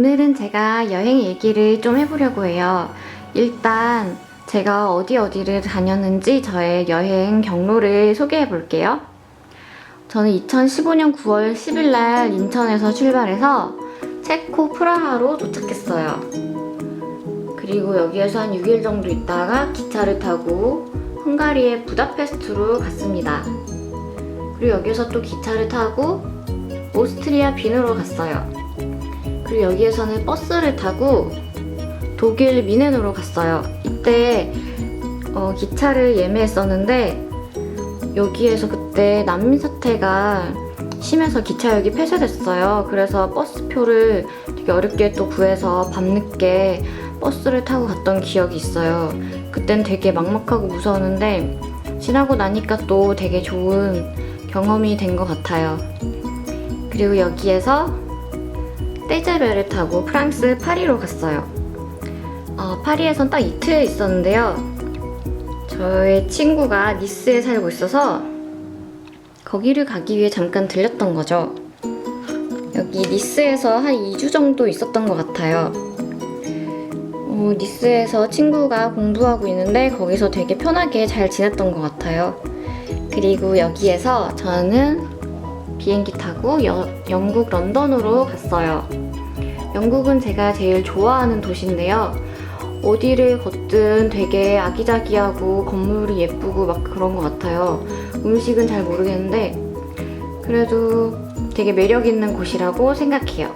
오늘은 제가 여행 얘기를 좀 해보려고 해요. 일단 제가 어디 어디를 다녔는지 저의 여행 경로를 소개해 볼게요. 저는 2015년 9월 10일 날 인천에서 출발해서 체코 프라하로 도착했어요. 그리고 여기에서 한 6일 정도 있다가 기차를 타고 헝가리의 부다페스트로 갔습니다. 그리고 여기서 또 기차를 타고 오스트리아 빈으로 갔어요. 그리고 여기에서는 버스를 타고 독일 미넨으로 갔어요. 이때 어, 기차를 예매했었는데 여기에서 그때 난민 사태가 심해서 기차역이 폐쇄됐어요. 그래서 버스표를 되게 어렵게 또 구해서 밤늦게 버스를 타고 갔던 기억이 있어요. 그땐 되게 막막하고 무서웠는데 지나고 나니까 또 되게 좋은 경험이 된 것 같아요. 그리고 여기에서 떼제베를 타고 프랑스 파리로 갔어요. 어, 파리에선 딱 이틀 있었는데요. 저의 친구가 니스에 살고 있어서 거기를 가기 위해 잠깐 들렸던 거죠. 여기 니스에서 한 2주 정도 있었던 것 같아요. 어, 니스에서 친구가 공부하고 있는데 거기서 되게 편하게 잘 지냈던 것 같아요. 그리고 여기에서 저는 비행기 타고 여- 영국 런던으로 갔어요. 영국은 제가 제일 좋아하는 도시인데요. 어디를 걷든 되게 아기자기하고 건물이 예쁘고 막 그런 것 같아요. 음식은 잘 모르겠는데 그래도 되게 매력 있는 곳이라고 생각해요.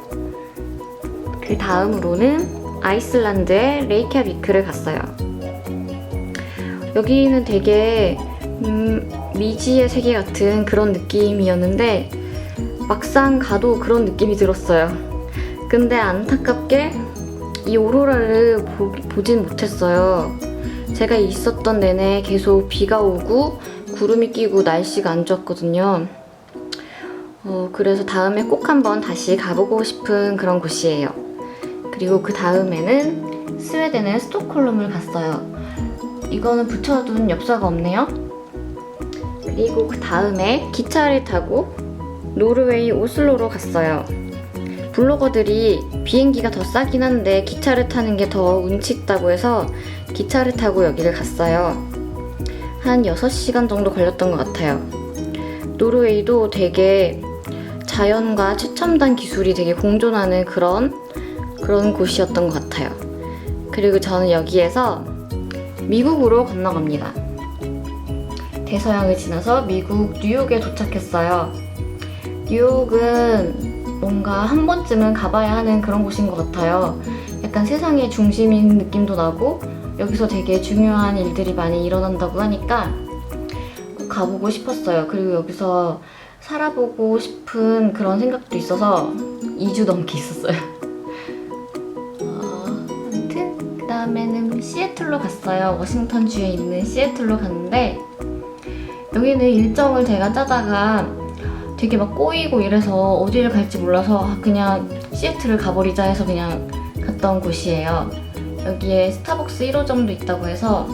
그 다음으로는 아이슬란드의 레이캬비크를 갔어요. 여기는 되게 음, 미지의 세계 같은 그런 느낌이었는데 막상 가도 그런 느낌이 들었어요. 근데 안타깝게 이 오로라를 보, 보진 못했어요. 제가 있었던 내내 계속 비가 오고 구름이 끼고 날씨가 안 좋았거든요. 어, 그래서 다음에 꼭 한번 다시 가보고 싶은 그런 곳이에요. 그리고 그 다음에는 스웨덴의 스톡홀름을 갔어요. 이거는 붙여둔 엽서가 없네요. 그리고 그 다음에 기차를 타고 노르웨이 오슬로로 갔어요. 블로거들이 비행기가 더 싸긴 한데 기차를 타는 게 더 운치 있다고 해서 기차를 타고 여기를 갔어요. 한 6시간 정도 걸렸던 것 같아요. 노르웨이도 되게 자연과 최첨단 기술이 되게 공존하는 그런 그런 곳이었던 것 같아요. 그리고 저는 여기에서 미국으로 건너갑니다. 대서양을 지나서 미국 뉴욕에 도착했어요. 뉴욕은 뭔가 한 번쯤은 가봐야 하는 그런 곳인 것 같아요. 약간 세상의 중심인 느낌도 나고 여기서 되게 중요한 일들이 많이 일어난다고 하니까 꼭 가보고 싶었어요. 그리고 여기서 살아보고 싶은 그런 생각도 있어서 2주 넘게 있었어요. 어, 아무튼 그 다음에는 시애틀로 갔어요. 워싱턴주에 있는 시애틀로 갔는데 여기는 일정을 제가 짜다가 되게 막 꼬이고 이래서 어디를 갈지 몰라서 아, 그냥 시애틀을 가버리자 해서 그냥 갔던 곳이에요. 여기에 스타벅스 1호점도 있다고 해서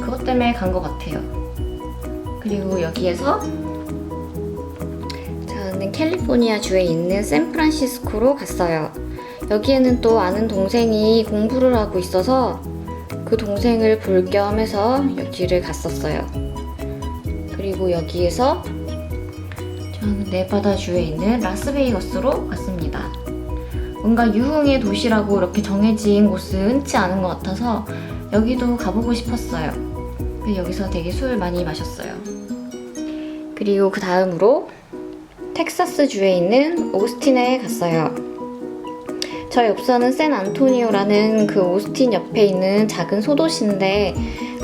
그것 때문에 간 것 같아요. 그리고 여기에서 저는 캘리포니아 주에 있는 샌프란시스코로 갔어요. 여기에는 또 아는 동생이 공부를 하고 있어서 그 동생을 볼 겸 해서 여기를 갔었어요. 그리고 여기에서 저는 네바다 주에 있는 라스베이거스로 갔습니다. 뭔가 유흥의 도시라고 이렇게 정해진 곳은 흔치 않은 것 같아서 여기도 가보고 싶었어요. 여기서 되게 술 많이 마셨어요. 그리고 그 다음으로 텍사스 주에 있는 오스틴에 갔어요. 저희 엽서는 샌 안토니오라는 그 오스틴 옆에 있는 작은 소도시인데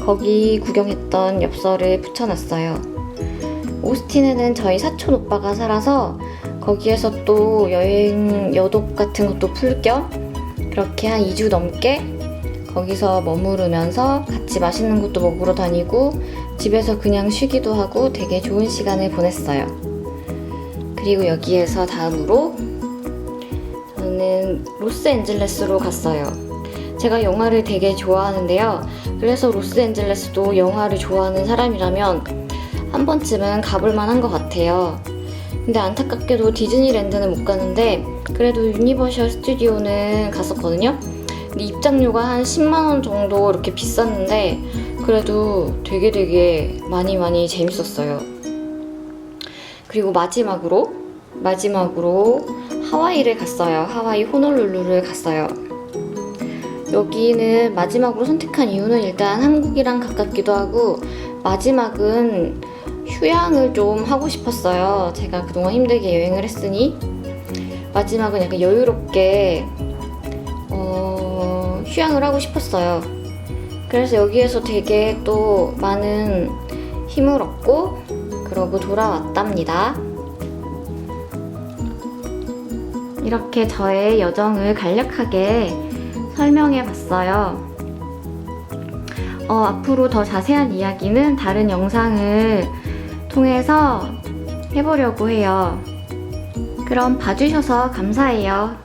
거기 구경했던 엽서를 붙여놨어요. 오스틴에는 저희 사촌 오빠가 살아서 거기에서 또 여행 여독 같은 것도 풀 겸 그렇게 한 2주 넘게 거기서 머무르면서 같이 맛있는 것도 먹으러 다니고 집에서 그냥 쉬기도 하고 되게 좋은 시간을 보냈어요. 그리고 여기에서 다음으로 저는 로스앤젤레스로 갔어요. 제가 영화를 되게 좋아하는데요. 그래서 로스앤젤레스도 영화를 좋아하는 사람이라면 한 번쯤은 가볼 만한 것 같아요. 근데 안타깝게도 디즈니랜드는 못 가는데 그래도 유니버셜 스튜디오는 갔었거든요. 근데 입장료가 한 10만원 정도 이렇게 비쌌는데, 그래도 되게 되게 많이 많이 재밌었어요. 그리고 마지막으로, 마지막으로 하와이를 갔어요. 하와이 호놀룰루를 갔어요. 여기는 마지막으로 선택한 이유는 일단 한국이랑 가깝기도 하고 마지막은 휴양을 좀 하고 싶었어요. 제가 그동안 힘들게 여행을 했으니 마지막은 약간 여유롭게 어, 휴양을 하고 싶었어요. 그래서 여기에서 되게 또 많은 힘을 얻고 그러고 돌아왔답니다. 이렇게 저의 여정을 간략하게 설명해 봤어요. 어, 앞으로 더 자세한 이야기는 다른 영상을 통해서 해보려고 해요. 그럼 봐주셔서 감사해요.